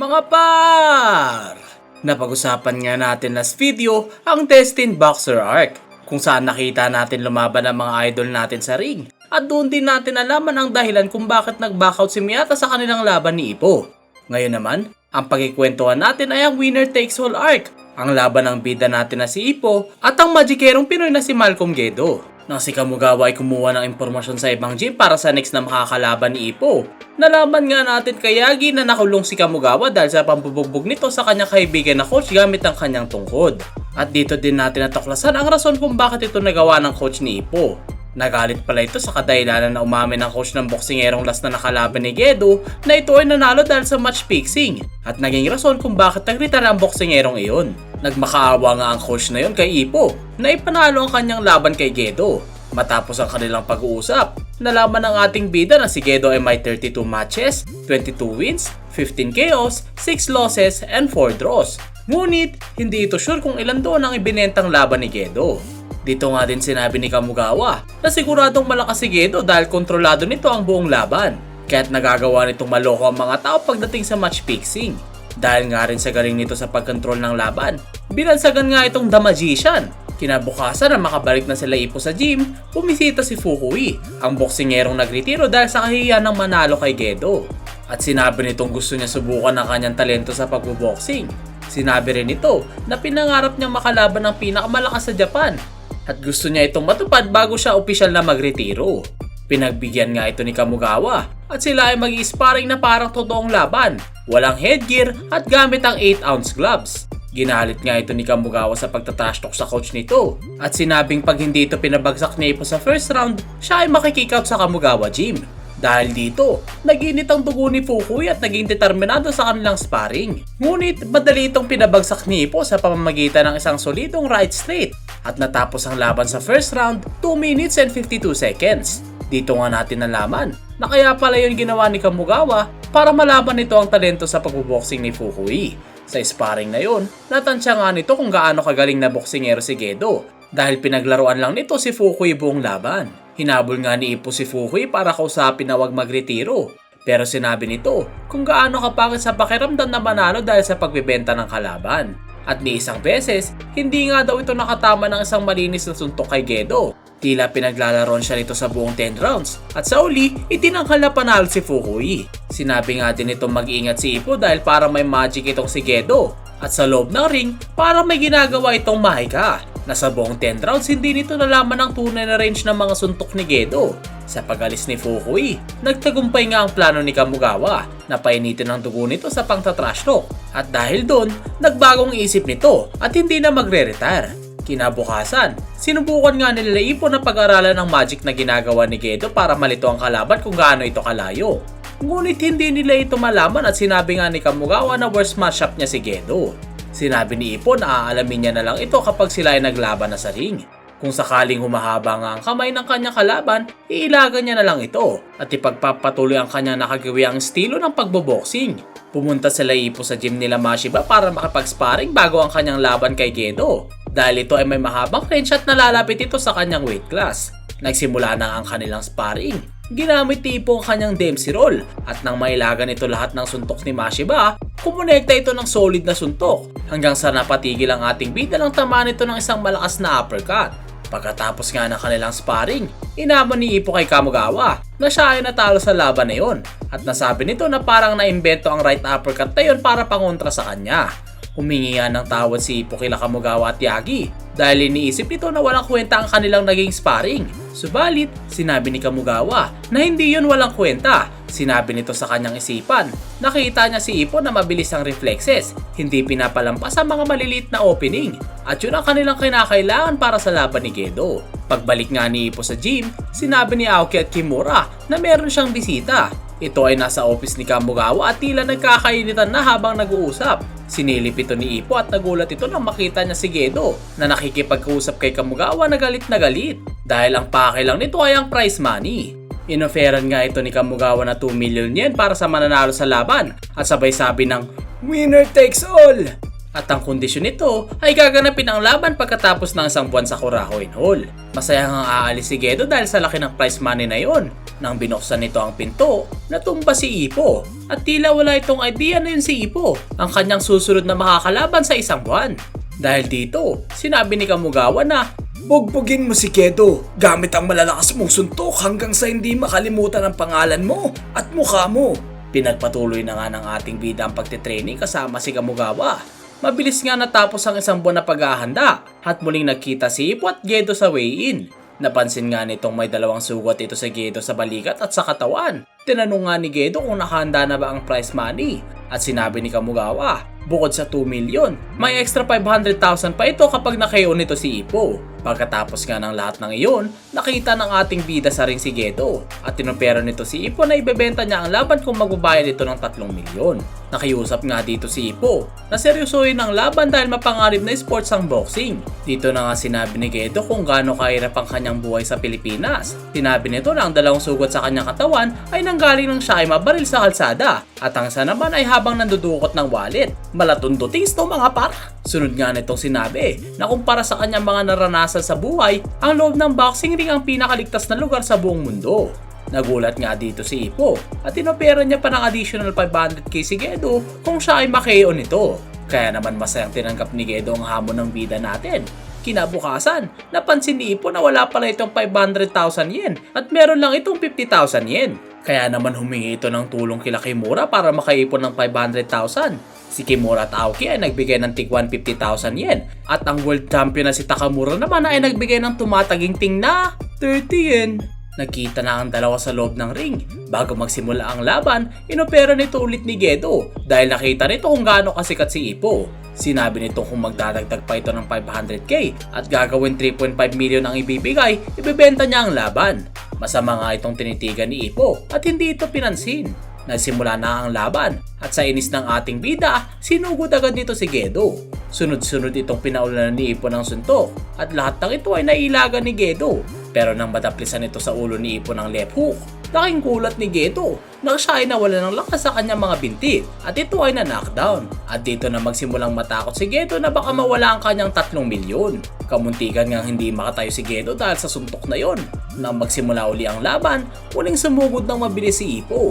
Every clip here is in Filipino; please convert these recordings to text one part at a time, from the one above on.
Mga par! Napag-usapan nga natin last video ang Destined Boxer Arc kung saan nakita natin lumaban ang mga idol natin sa ring at doon din natin alaman ang dahilan kung bakit nag-backout si Miyata sa kanilang laban ni Ipo. Ngayon naman, ang pagkikwentuhan natin ay ang winner takes all arc, ang laban ng bida natin na si Ipo at ang magikerong Pinoy na si Malcolm Gedo. Nang si Kamugawa ay kumuha ng impormasyon sa ibang gym para sa next na makakalaban ni Ipo. Nalaman nga natin kay Yagi na nakulong si Kamugawa dahil sa pambubugbog nito sa kanyang kaibigan na coach gamit ang kanyang tungkod. At dito din natin natuklasan ang rason kung bakit ito nagawa ng coach ni Ipo. Nagalit pala ito sa kadahilanan na umamin ng coach ng boksingerong last na nakalaban ni Gedo na ito ay nanalo dahil sa match fixing at naging rason kung bakit nagretire ang boksingerong iyon. Nagmakaawa nga ang coach na yon kay Ipo na ipanalo ang kanyang laban kay Gedo. Matapos ang kanilang pag-uusap, nalaman ng ating bida na si Gedo ay may 32 matches, 22 wins, 15 KOs, 6 losses, and 4 draws. Ngunit, hindi ito sure kung ilan doon ang ibinentang laban ni Gedo. Dito nga din sinabi ni Kamugawa na siguradong malakas si Gedo dahil kontrolado nito ang buong laban. Kaya't nagagawa nitong maloko ang mga tao pagdating sa match fixing. Dahil nga rin sa galing nito sa pagkontrol ng laban, binansagan nga itong The Magician. Kinabukasan na makabalik na sila ipo sa gym, bumisita si Fukui, ang boksingerong nagretiro dahil sa kahihiyan ng manalo kay Gedo. At sinabi nitong gusto niya subukan ang kanyang talento sa pagboboxing. Sinabi rin nito na pinangarap niyang makalaban ng pinakamalakas sa Japan at gusto niya itong matupad bago siya opisyal na magretiro. Pinagbigyan nga ito ni Kamugawa at sila ay mag sparring na parang totoong laban, walang headgear at gamit ang 8 ounce gloves. Ginalit nga ito ni Kamugawa sa pagtatrash talk sa coach nito at sinabing pag hindi ito pinabagsak ni Ipo sa first round, siya ay makikick out sa Kamugawa gym. Dahil dito, naginit ang dugo ni Fukui at naging determinado sa kanilang sparring. Ngunit, madali itong pinabagsak ni Ipo sa pamamagitan ng isang solidong right straight at natapos ang laban sa first round 2 minutes and 52 seconds. Dito nga natin nalaman na kaya pala yun ginawa ni Kamugawa para malaban nito ang talento sa pagboboxing ni Fukui. Sa sparring na yun, natansya nga nito kung gaano kagaling na boksingero si Gedo dahil pinaglaruan lang nito si Fukui buong laban. Hinabol nga ni Ipo si Fukui para kausapin na wag magretiro. Pero sinabi nito kung gaano kapangit sa pakiramdam na manalo dahil sa pagbebenta ng kalaban. At ni isang beses, hindi nga daw ito nakatama ng isang malinis na suntok kay Gedo. Tila pinaglalaron siya nito sa buong 10 rounds. At sa uli, itinangkal na panalo si Fukui. Sinabi nga din itong mag-ingat si Ipo dahil para may magic itong si Gedo. At sa loob ng ring, para may ginagawa itong Mahika. Na sa buong 10 rounds, hindi nito nalaman ang tunay na range ng mga suntok ni Gedo. Sa pagalis ni Fukui, nagtagumpay nga ang plano ni Kamugawa na painitin ang dugo nito sa pangtatrash talk. At dahil doon, nagbagong isip nito at hindi na magre-retire. Kinabukasan, sinubukan nga nila Ipo na pag-aralan ng magic na ginagawa ni Gedo para malito ang kalaban kung gaano ito kalayo. Ngunit hindi nila ito malaman at sinabi nga ni Kamugawa na worst matchup niya si Gedo. Sinabi ni Ipo na aalamin niya na lang ito kapag sila ay naglaban na sa ring. Kung sakaling humahaba nga ang kamay ng kanyang kalaban, iilagan niya na lang ito at ipagpapatuloy ang kanyang nakagawi ang estilo ng pagboboxing. Pumunta sila Ipo sa gym nila Mashiba para makapag-sparring bago ang kanyang laban kay Gedo. Dahil ito ay may mahabang range at nalalapit ito sa kanyang weight class. Nagsimula na ang kanilang sparring. Ginamit ni Ipo ang kanyang Dempsey roll at nang mailagan ito lahat ng suntok ni Mashiba, kumonekta ito ng solid na suntok hanggang sa napatigil ang ating bida ng tama nito ng isang malakas na uppercut. Pagkatapos nga ng kanilang sparring, inaman ni Ipo kay Kamugawa na siya ay natalo sa laban na yon at nasabi nito na parang naimbento ang right uppercut na yon para pangontra sa kanya. Humingi nga ng tawad si Ipo kila Kamugawa at Yagi dahil iniisip nito na walang kwenta ang kanilang naging sparring. Subalit, sinabi ni Kamugawa na hindi yun walang kwenta. Sinabi nito sa kanyang isipan. Nakita niya si Ipo na mabilis ang reflexes, hindi pinapalampas ang mga maliliit na opening. At yun ang kanilang kinakailangan para sa laban ni Gedo. Pagbalik nga ni Ipo sa gym, sinabi ni Aoki at Kimura na meron siyang bisita. Ito ay nasa office ni Kamugawa at tila nagkakainitan na habang nag-uusap. Sinilip ito ni Ipo at nagulat ito nang makita niya si Gedo na nakikipagkausap kay Kamugawa na galit na galit dahil ang pake lang nito ay ang prize money. Inoferan nga ito ni Kamugawa na 2 million yen para sa mananalo sa laban at sabay sabi ng Winner takes all! At ang kondisyon nito ay gaganapin ang laban pagkatapos ng isang buwan sa Kurahoin Hall. Masaya nga aalis si Gedo dahil sa laki ng prize money na yon. Nang binuksan nito ang pinto, natumba si Ipo at tila wala itong idea na yun si Ipo ang kanyang susunod na makakalaban sa isang buwan. Dahil dito, sinabi ni Kamugawa na Bugbugin mo si Kedo gamit ang malalakas mong suntok hanggang sa hindi makalimutan ang pangalan mo at mukha mo. Pinagpatuloy na nga ng ating bida ang pagtitraining kasama si Kamugawa. Mabilis nga natapos ang isang buwan na paghahanda at muling nagkita si Ipo at Gedo sa weigh-in. Napansin nga nitong may dalawang sugat ito sa Gedo sa balikat at sa katawan. Tinanong nga ni Gedo kung nakahanda na ba ang prize money at sinabi ni Kamugawa, bukod sa 2 million, may extra 500,000 pa ito kapag nakayo nito si Ipo. Pagkatapos nga ng lahat ng iyon, nakita ng ating bida sa ring si Gedo at tinumpera nito si Ipo na ibebenta niya ang laban kung magbabayad ito ng 3 milyon. Nakiusap nga dito si Ipo na seryosohin ang laban dahil mapangarib na sports ang boxing. Dito na nga sinabi ni Gedo kung gaano kahirap ang kanyang buhay sa Pilipinas. Sinabi nito na ang dalawang sugat sa kanyang katawan ay nanggaling ng siya ay mabaril sa kalsada at ang isa naman ay habang nandudukot ng wallet. Malatundutings to mga par! Sunod nga nitong sinabi na kumpara sa kanyang mga naranasan sa buhay, ang loob ng boxing ring ang pinakaligtas na lugar sa buong mundo. Nagulat nga dito si Ipo at inopera niya pa ng additional 500k si Gedo kung siya ay makeo nito. Kaya naman masayang tinanggap ni Gedo ang hamon ng bida natin. Kinabukasan, napansin ni Ipo na wala pala itong 500,000 yen at meron lang itong 50,000 yen. Kaya naman humingi ito ng tulong kila Kimura para makaipon ng 500,000. Si Kimura at Aoki ay nagbigay ng tig 150,000 yen at ang world champion na si Takamura naman ay nagbigay ng tumataginting na 30 yen. Nagkita na ang dalawa sa loob ng ring. Bago magsimula ang laban, inopera nito ulit ni Gedo dahil nakita nito kung gaano kasikat si Ipo. Sinabi nito kung magdadagdag pa ito ng 500k at gagawin 3.5 million ang ibibigay, ibebenta niya ang laban. Masama nga itong tinitigan ni Ipo at hindi ito pinansin. Nagsimula na ang laban at sa inis ng ating bida, sinugod agad nito si Gedo. Sunod-sunod itong pinaulanan ni Ipo ng suntok at lahat ng ito ay nailaga ni Gedo. Pero nang madaplisan ito sa ulo ni Ipo ng left hook, laking kulat ni Gedo na siya ay nawala ng lakas sa kanyang mga binti at ito ay na-knockdown. At dito na magsimulang matakot si Gedo na baka mawala ang kanyang 3 milyon. Kamuntikan nga hindi makatayo si Gedo dahil sa suntok na yon. Nang magsimula uli ang laban, muling sumugod ng mabilis si Ipo.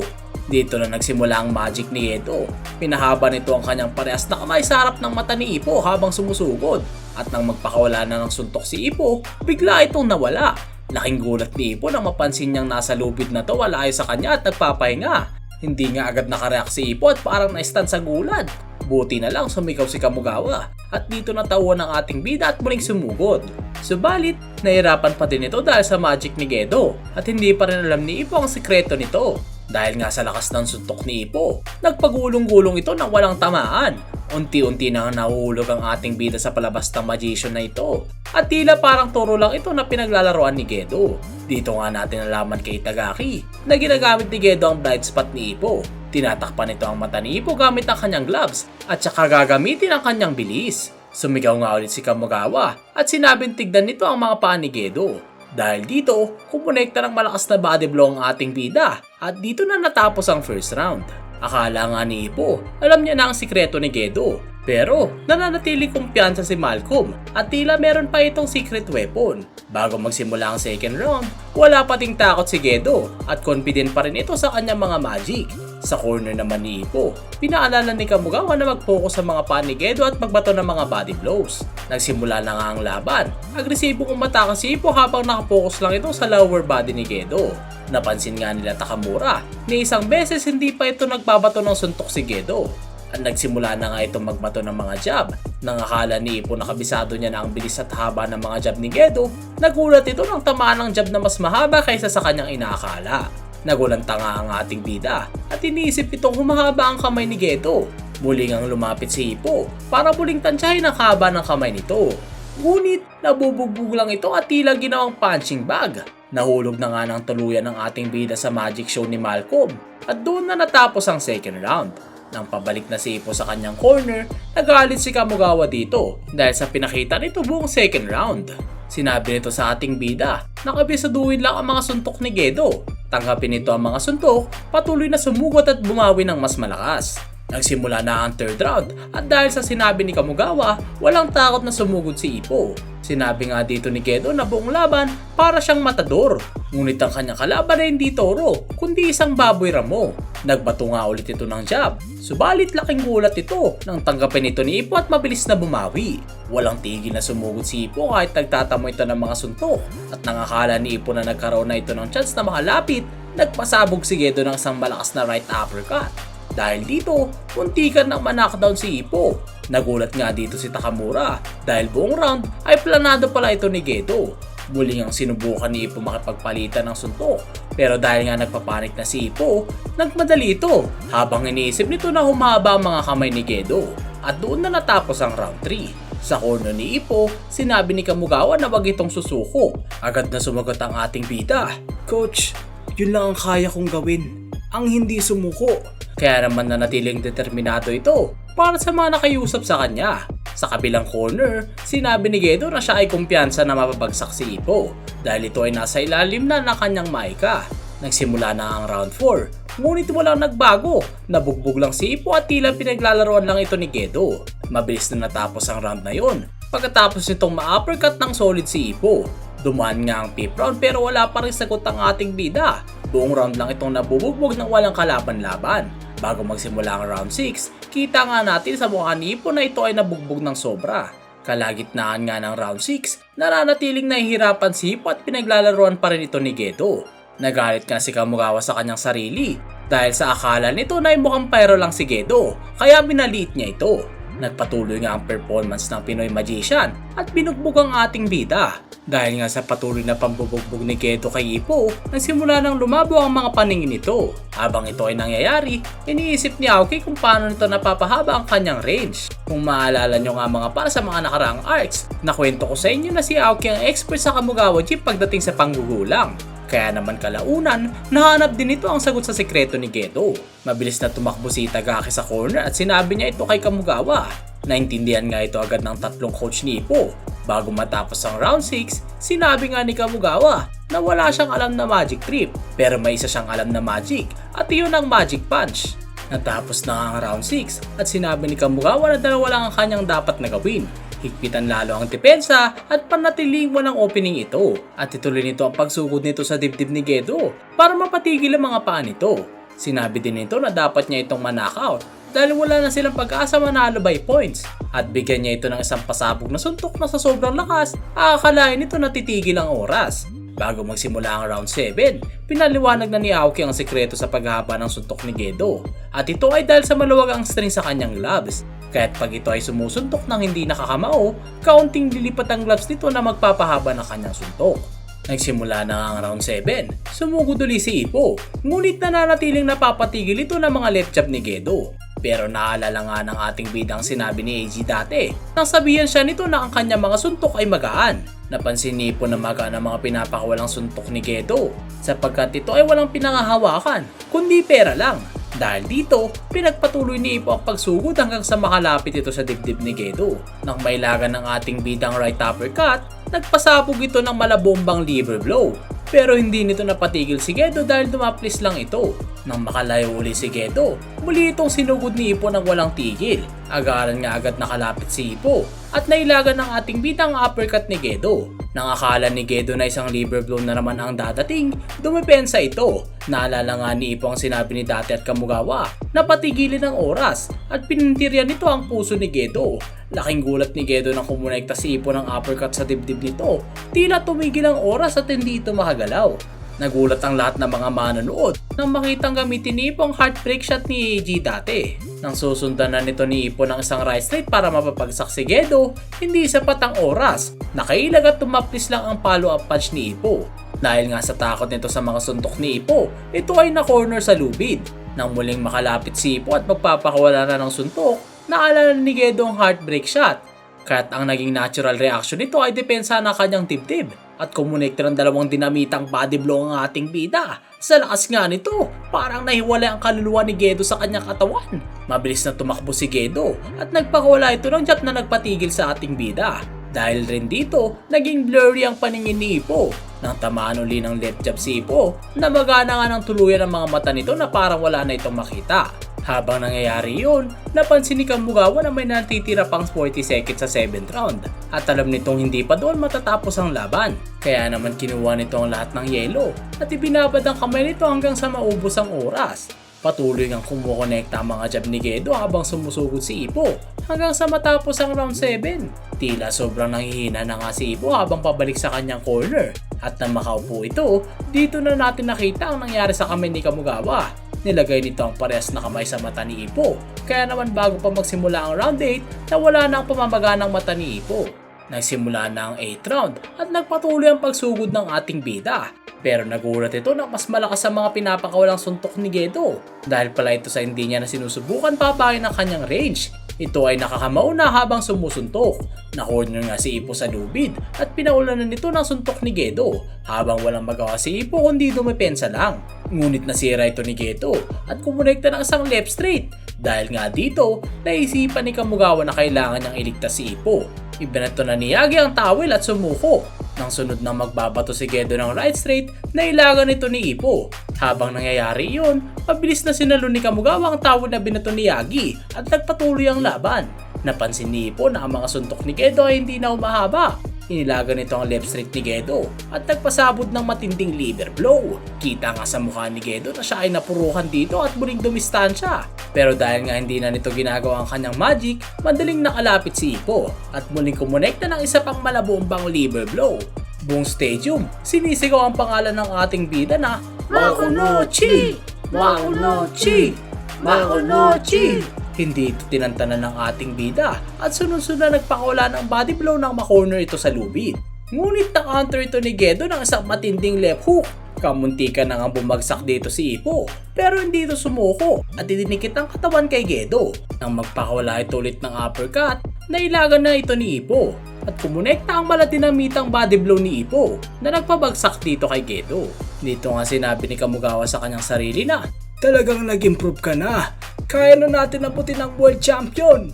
Dito na nagsimula ang magic ni Gedo. Pinahaba nito ang kanyang parehas na kamay sa harap ng mata ni Ipo habang sumusugod. At nang magpakawala na ng suntok si Ipo, bigla itong nawala. Laking gulat ni Ipo nang mapansin niyang nasa lubid na to ay sa kanya at nagpapahinga. Hindi nga agad nakareact si Ipo at parang na-stun sa gulat. Buti na lang sumigaw si Kamugawa at dito natawa ng ating bida at muling sumugod. Subalit, nahirapan pa din ito dahil sa magic ni Gedo at hindi pa rin alam ni Ipo ang sikreto nito. Dahil nga sa lakas ng suntok ni Ipo, nagpagulong-gulong ito nang walang tamaan. Unti-unti na nahuhulog ang ating bida sa palabas ng magician na ito. At tila parang turo lang ito na pinaglalaroan ni Gedo. Dito nga natin nalaman kay Itagaki na ginagamit ni Gedo ang blind spot ni Ipo. Tinatakpan nito ang mata ni Ipo gamit ang kanyang gloves at saka gagamitin ang kanyang bilis. Sumigaw nga ulit si Kamugawa at sinabing tignan nito ang mga paa ni Gedo. Dahil dito, kumonekta ng malakas na body blow ang ating bida at dito na natapos ang first round. Akala nga ni Ipo, alam niya na ang sikreto ni Gedo. Pero nananatili kumpiyansa si Malcolm at tila meron pa itong secret weapon. Bago magsimula ang second round, wala pating takot si Gedo at confident pa rin ito sa kanyang mga magic. Sa corner naman ni Ipo, pinaalala ni Kamugawa na mag-focus sa mga paa ni Gedo at magbato ng mga body blows. Nagsimula na nga ang laban. Agresibong umatake si Ipo habang nakapokus lang ito sa lower body ni Gedo. Napansin nga nila Takamura na isang beses hindi pa ito nagbabato ng suntok si Gedo. Nagsimula na nga itong magbato ng mga jab. Nang akala ni Ipo na kabisado niya na ang bilis at haba ng mga jab ni Gedo, nagulat ito ng tamaan ng jab na mas mahaba kaysa sa kanyang inaakala. Nagulanta nga ang ating bida at iniisip itong humahaba ang kamay ni Gedo. Muling ang lumapit si Ipo para muling tansyahin ang haba ng kamay nito. Ngunit nabubugbog lang ito at tila ginawang punching bag. Nahulog na nga ng tuluyan ng ating bida sa magic show ni Malcolm at doon na natapos ang second round. Nang pabalik na si Ipo sa kanyang corner, nagalit si Kamugawa dito dahil sa pinakita nito buong second round. Sinabi nito sa ating bida na kabisaduhin lang ang mga suntok ni Gedo. Tanggapin nito ang mga suntok, patuloy na sumugot at bumawi ng mas malakas. Nagsimula na ang third round at dahil sa sinabi ni Kamugawa, walang takot na sumugod si Ipo. Sinabi nga dito ni Gedo na buong laban para siyang matador. Ngunit ang kanyang kalaban ay hindi toro, kundi isang baboy ramo. Nagbato nga ulit ito ng jab. Subalit laking gulat ito nang tanggapin ito ni Ipo at mabilis na bumawi. Walang tigil na sumugod si Ipo kahit nagtatamo ito ng mga suntok. At nangakala ni Ipo na nagkaroon na ito ng chance na makalapit, nagpasabog si Gedo ng isang malakas na right uppercut. Dahil dito, muntikan nang manakdown si Ipo. Nagulat nga dito si Takamura dahil buong round ay planado pala ito ni Gedo. Muling ang sinubukan ni Ipo makipagpalitan ng suntok. Pero dahil nga nagpapanik na si Ipo, nagmadali ito habang iniisip nito na humaba ang mga kamay ni Gedo. At doon na natapos ang round 3. Sa corner ni Ipo, sinabi ni Kamugawa na wag itong susuko. Agad na sumagot ang ating bida. Coach, yun lang ang kaya kong gawin. Ang hindi sumuko. Kaya naman nanatiling determinado ito para sa mga nakiusap sa kanya. Sa kabilang corner, sinabi ni Gedo na siya ay kumpiyansa na mapabagsak si Ipo dahil ito ay nasa ilalim na ng kanyang maika. Nagsimula na ang round 4, ngunit walang nagbago. Nabugbog lang si Ipo at tila pinaglalaroan lang ito ni Gedo. Mabilis na natapos ang round na yon. Pagkatapos nitong ma-uppercut ng solid si Ipo, Dumaan nga ang fifth round pero wala pa rin sagot ang ating bida. Buong round lang itong nabubugbog ng walang kalaban-laban. Bago magsimula ang round 6, kita nga natin sa mukha ni Ipo na ito ay nabugbog ng sobra. Kalagitnaan nga ng round 6, nananatiling nahihirapan si Ipo at pinaglalaroan pa rin ito ni Gedo. Nagalit nga si Kamugawa sa kanyang sarili dahil sa akala nito na ay mukhang pyro lang si Gedo kaya binaliit niya ito. Nagpatuloy nga ang performance ng Pinoy Magician at binugbog ang ating bida. Dahil nga sa patuloy na pambubugbog ni Gedo kay Ipo, nagsimula nang lumabo ang mga paningin nito. Habang ito ay nangyayari, iniisip ni Aoki kung paano nito napapahaba ang kanyang range. Kung maalala nyo nga mga para sa mga nakaraang arcs, nakwento ko sa inyo na si Aoki ang expert sa Kamugawa Jeep pagdating sa panggugulang. Kaya naman kalaunan, nahanap din ito ang sagot sa sekreto ni Gedo. Mabilis na tumakbo si Itagaki sa corner at sinabi niya ito kay Kamugawa. Naintindihan nga ito agad ng tatlong coach ni Ipo. Bago matapos ang round 6, sinabi nga ni Kamugawa na wala siyang alam na magic trip pero may isa siyang alam na magic at iyon ang magic punch. Natapos na ang round 6 at sinabi ni Kamugawa na dalawa lang ang kanyang dapat na gawin. Higpitan lalo ang depensa at panatiling walang opening ito at ituloy nito ang pagsugod nito sa dibdib ni Gedo para mapatigil ang mga paa nito. Sinabi din nito na dapat niya itong manakaut dahil wala na silang pag-asa manalo by points at bigyan niya ito ng isang pasabog na suntok na sa sobrang lakas, aakalain nito na titigil ang oras. Bago magsimula ang round 7, pinaliwanag na ni Aoki ang sekreto sa paghahaba ng suntok ni Gedo. At ito ay dahil sa maluwag ang string sa kanyang gloves. Kaya't pag ito ay sumusuntok ng hindi nakakamao, kaunting lilipat ang gloves nito na magpapahaba ng kanyang suntok. Nagsimula na ang round 7. Sumugod uli si Ipo, ngunit nananatiling napapatigil ito ng mga left jab ni Gedo. Pero naalala nga ng ating bidang sinabi ni AG dati nang sabihan siya nito na ang kanyang mga suntok ay magaan. Napansin ni Ipo na magaan ang mga pinapakawalang suntok ni Gedo sapagkat ito ay walang pinangahawakan kundi pera lang. Dahil dito, pinagpatuloy ni Ipo ang pagsugod hanggang sa makalapit ito sa dibdib ni Gedo. Nang mailagan ng ating bidang right uppercut, nagpasabog ito ng malabombang liver blow. Pero hindi nito napatigil si Gedo dahil dumaplis lang ito. Nang makalayo uli si Gedo, muli itong sinugod ni Ipo ng walang tigil. Agaran nga agad nakalapit si Ipo at nailagan ng ating bidang uppercut ni Gedo. Nang akala ni Gedo na isang liver blow na naman ang dadating, dumepensa ito. Naalala nga ni Ipo ang sinabi ni Dati at Kamugawa na patigilin ang oras at pinintirya nito ang puso ni Gedo. Laking gulat ni Gedo nang kumonekta si Ipo ng uppercut sa dibdib nito. Tila tumigil ang oras at hindi ito makagalaw. Nagulat ang lahat ng mga manonood nang makitang gamitin ni Ipo ang heartbreak shot ni AG dati. Nang susundan na nito ni Ipo ng isang right straight para mapapagsak si Gedo, hindi sapat ang oras. Nakailag at tumaplis lang ang follow-up punch ni Ipo. Dahil nga sa takot nito sa mga suntok ni Ipo, ito ay na-corner sa lubid. Nang muling makalapit si Ipo at magpapakawala na ng suntok, naalala ni Gedo ang heartbreak shot. Kaya't ang naging natural reaction nito ay depensa ng kanyang dibdib at kumonekta ng dalawang dinamitang body blow ang ating bida. Sa lakas nga nito, parang nahiwalay ang kaluluwa ni Gedo sa kanyang katawan. Mabilis na tumakbo si Gedo at nagpakawala ito ng jab na nagpatigil sa ating bida. Dahil rin dito, naging blurry ang paningin ni Ipo. Nang tamaan uli ng left jab si Ipo, namagana nga ng tuluyan ang mga mata nito na parang wala na itong makita. Habang nangyayari yun, napansin ni Kamugawa na may natitira pang 40 seconds sa 7th round at alam nitong hindi pa doon matatapos ang laban. Kaya naman kinuha nito ang lahat ng yelo at ibinabad ang kamay nito hanggang sa maubos ang oras. Patuloy ngang kumukonekta ang mga jab ni Gedo habang sumusugod si Ipo hanggang sa matapos ang round 7. Tila sobrang nanghihina na nga si Ipo habang pabalik sa kanyang corner. At nang makaupo ito, dito na natin nakita ang nangyari sa kamay ni Kamugawa. Nilagay nito ang parehas na kamay sa mata ni Ipo. Kaya naman bago pa magsimula ang round 8, nawala na ang pamamaga ng mata ni Ipo. Nagsimula na ang 8th round at nagpatuloy ang pagsugod ng ating bida. Pero nagulat ito na mas malakas ang mga pinapakawalang suntok ni Gedo dahil pala ito sa hindi niya na sinusubukan papakin ang kanyang range. Ito ay nakakamauna habang sumusuntok. Na-corner nga si Ipo sa lubid at pinaulanan nito ng suntok ni Gedo habang walang magawa si Ipo kundi dumepensa lang. Ngunit nasira ito ni Gedo at kumonekta ng isang left straight dahil nga dito, naisipan ni Kamugawa na kailangan niyang iligtas si Ipo. Ibinato na ni Yagi ang towel at sumuko. Nang sunod na magbabato si Gedo ng right straight, nailagan ito ni Ipo. Habang nangyayari iyon, mabilis na sinalo ni Kamugawa ang towel na binato ni Yagi at nagpatuloy ang laban. Napansin ni Ipo na ang mga suntok ni Gedo ay hindi na umahaba. Inilaga nito ang left straight ni Gedo at nagpasabot ng matinding liver blow. Kita nga sa mukha ni Gedo na siya ay napurukan dito at muling dumistansya. Pero dahil nga hindi na nito ginagawa ang kanyang magic, madaling nakalapit si Ipo at muling kumonekta ng isa pang malabombang liver blow. Buong stadium, sinisigaw ang pangalan ng ating bida na Makunochi! Makunochi! Makunochi! Hindi ito tinantanan ng ating bida at sunod-sunod na nagpakawala ng body blow nang makorner ito sa lubid. Ngunit na-counter ito ni Gedo ng isang matinding left hook. Kamuntika na nga bumagsak dito si Ipo pero hindi ito sumuko at idinikit ang katawan kay Gedo. Nang magpakawala ito ulit ng uppercut, nailagan na ito ni Ipo at kumonekta ang malatinamitang body blow ni Ipo na nagpabagsak dito kay Gedo. Dito nga sinabi ni Kamugawa sa kanyang sarili na Talagang nag-improve ka na. Kaya na natin abutin ang world champion.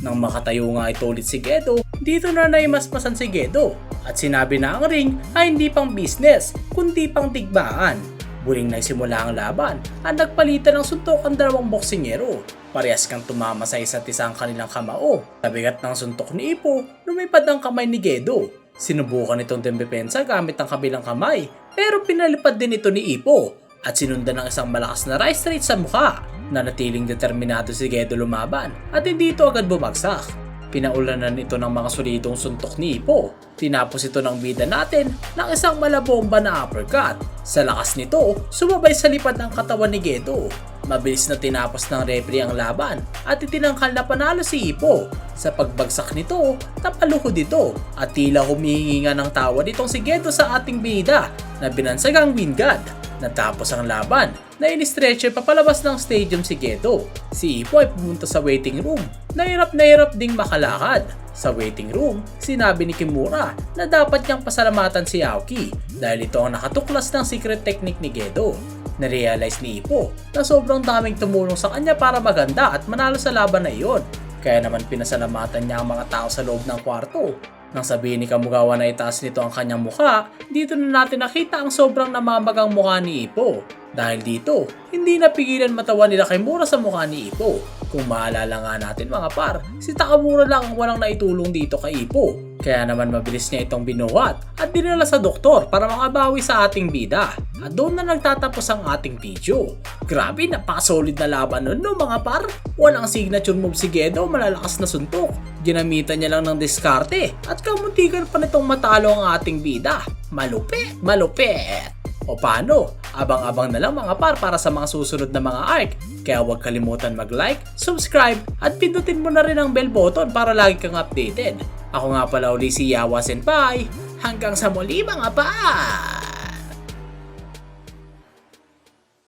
Nang makatayo nga ito ulit si Gedo, dito na naimasmasan si Gedo at sinabi na ang ring ay hindi pang business kundi pang digmaan. Muling nagsimula ang laban at nagpalitan ng suntok ang dalawang boksingero. Parehas kang tumama sa isa't isa ang kanilang kamao. Sa bigat ng suntok ni Ipo, lumipad ang kamay ni Gedo. Sinubukan itong dempepensa gamit ang kabilang kamay pero pinalipad din ito ni Ipo at sinundan ng isang malakas na right straight sa mukha. Nanatiling determinado si Gedo lumaban at hindi ito agad bumagsak. Pinaulanan ito ng mga solidong suntok ni Ipo. Tinapos ito ng bida natin ng isang malabomba na uppercut. Sa lakas nito, sumabay sa lipad ang katawan ni Gedo. Mabilis na tinapos ng referee ang laban at itinangkal na panalo si Ipo. Sa pagbagsak nito, napaluhod ito at tila humihingi nga ng tawa nitong si Gedo sa ating bida na binansagang Wingard. Natapos ang laban na in-stretcher papalabas ng stadium si Gedo. Si Ipo ay pumunta sa waiting room. Nahirap na hirap ding makalakad. Sa waiting room, sinabi ni Kimura na dapat niyang pasalamatan si Aoki dahil ito ang nakatuklas ng secret technique ni Gedo. Narealize ni Ipo na sobrang daming tumulong sa kanya para maganda at manalo sa laban na iyon. Kaya naman pinasalamatan niya ang mga tao sa loob ng kwarto. Nang sabihin ni Kamugawa na itaas nito ang kanyang mukha, dito na natin nakita ang sobrang namamagang mukha ni Ipo. Dahil dito, hindi napigilan matawa nila kay Mura sa mukha ni Ipo. Kung maalala nga natin mga par, si Takamura lang ang walang naitulong dito kay Ipo. Kaya naman mabilis niya itong binuhat at dinala sa doktor para makabawi sa ating bida. At doon na nagtatapos ang ating video. Grabe, napaka-solid na laban nun no mga par. Walang signature move si Gedo, malalakas na suntok. Ginamitan niya lang ng diskarte at kamuntikan pa nitong matalo ang ating bida. Malupit, malupit. O paano? Abang-abang na lang mga par para sa mga susunod na mga arc. Kaya huwag kalimutan mag-like, subscribe, at pindutin mo na rin ang bell button para lagi kang updated. Ako nga pala uli si Yawa Senpai. Hanggang sa muli mga par!